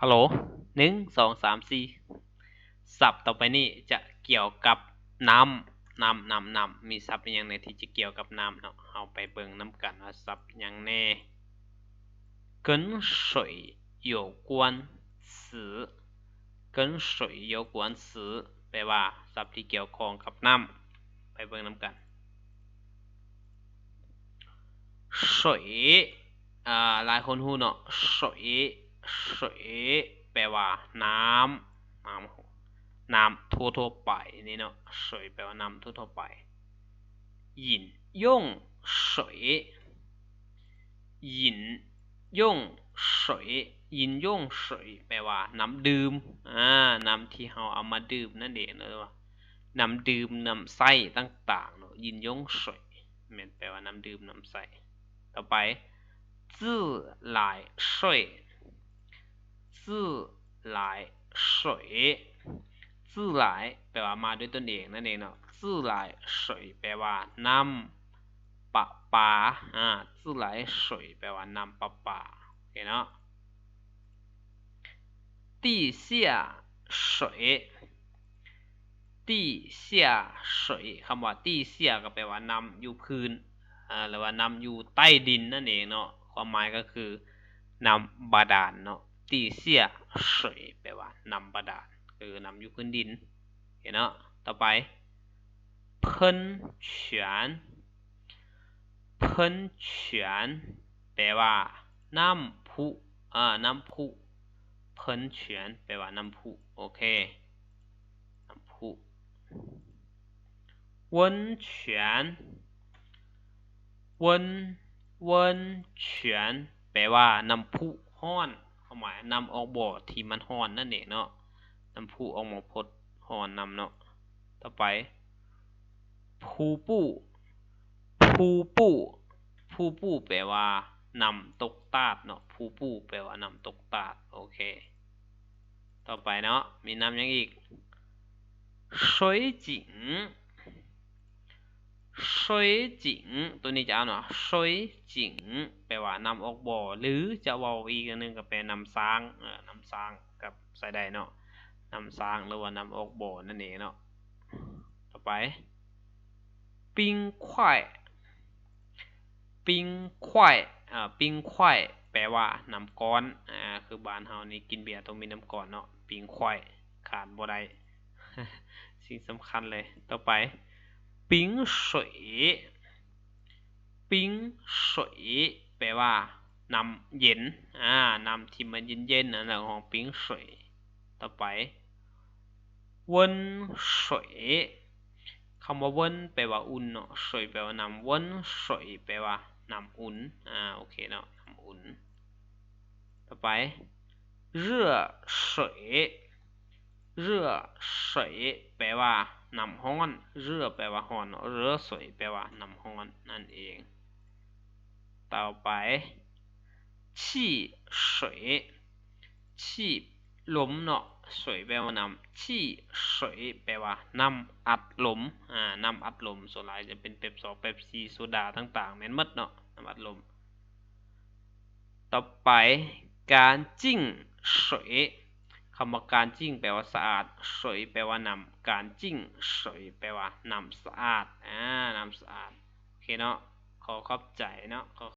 ฮัลโหลหนึ่งสองสามสี่ศัพท์ต่อไปนี้จะเกี่ยวกับน้ำน้ำน้ำน้ำมีศัพท์อหย่างในที่จะเกี่ยวกับน้ำเนาะเอาไปเบิ่งน้ำกันว่าศัพท์อหย่างแน่跟水有关词跟水有关词แปลว่าศัพท์ที่เกี่ยวข้องกับน้ำไปเบิ่งน้ำกัน水อ่าหลายคนฮู้เนาะ水 เสแปลว่า น้ำน้ำน้ำทั่วทั่วไปนี่เนาะเสยแปลว่าน้ำทั่วทั่วไปหยิ饮用水，饮用水แปลว่า น้ำดื่มอ่าน้ำที่เราเอามาดื่มนั่นเองเนาะน้ำดื่มน้ำใส้ต่างๆเนาะยินย่งเสยแปลว่าน้ำดื่มน้ำใสต่อไปจื่อหลายย 自来水自来แปลว่ามาด้วยตนเองนั่นเองเนาะ自来水แปลว่าน้ำประปาอ่า自来水แปลว่าน้ำประปาโอเคเนาะ地下水地下水คำว่า地下ก็แปลว่าน้ำอยู่พื้นอ่าหรือว่าน้ำอยู่ใต้ดินนั่นเองเนาะความหมายก็คือน้ำบาดาลเนาะ ตีเสียสวยแปลว่านำประดานคือนำอยู่พื้นดิน เห็นเนาะต่อไปพ่นเฉียนเพิ่นเฉียนแปลว่าน้ำพุอ่าน้ำพุพ่นเฉียนแปลว่าน้ำพุโอเคน้ำพุวนเฉียนวนวนเฉียนแปลว่าน้ำพุห้อน ควาหมายนำออกบ่อที่มันร้อนนั่นเองเนาะน้ำพุออกมาพดร้อนนำเนาะต่อไปภูปูภูปูภูปูแปลว่านำตกตาดเนาะภูปูแปลว่านำตกตาดโอเค ต่อไปเนาะมีน้ำยังอีก水井 ซอยจิงตัวนี้จะเอาานว่ซอยจิงแปลว่านำออกบ่อหรือจะเว้าอีกนึงก็แปลนำซางเออนำซางกับใส่ได้เนาะนำซางหรือว่านำออกบ่อนั่นเองเนาะต่อไป ปิงควายปิงควายอ่าปิงควายแปลว่าน้ำก้อนอ่าคือบ้านเฮานี่กินเบียร์ต้องมีน้ำก้อนเนาะปิงควายขาดบ่ได้สิ่งสำคัญเลยต่อไป 冰水,冰水สปวยแปลว่าน้ำเย็น อ่า น้ำที่มันเย็นๆนั่นแหละของ冰水ต่อไป温水คำว่า温นแปลว่าอุ่นเนาะ水วแปลว่าน้ำ温水สแปลว่าน้ำอุ่น อ่า โอเคเนาะ น้ำอุ่น ต่อไป热水 เรือสวยแปลว่าน้ำห้อน เรือแปลว่าห้อนเรือสวยแปลว่าน้ำห้อนนั่นเอง ต่อไปชี่สวยชี่ลมเนาะสวยแปลว่าน้ำชี่สวยแปลว่าน้ำอัดลมอ่าน้ำอัดลมส่วนใหญ่จะเป็นเป๊ปซอเป๊ปซีโซดาต่างๆแม่นมดเนาะน้ำอัดลม ต่อไปการจิ้งส คำว่าการจิ้งแปลว่าสะอาดสวยแปลว่านำการจิ้งสวยแปลว่านำสะอาดอ่านำสะอาดโอเคเนาะขอขอบใจเนาะขอ